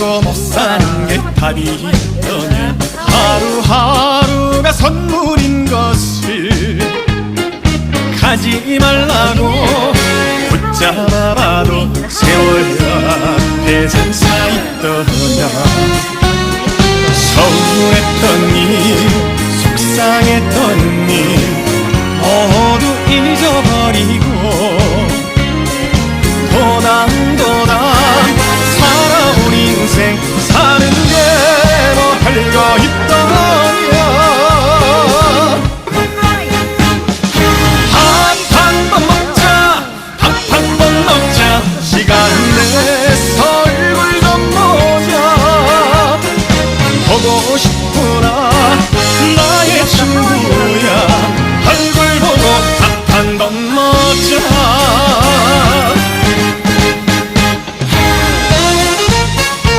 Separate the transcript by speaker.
Speaker 1: 가지고 못 사는 게 답이더냐? 하루하루가 선물인 것을 가지 말라고 붙잡아봐도 세월 앞에 선사있더냐? 서운했던 일 속상했던 일 Togoş bu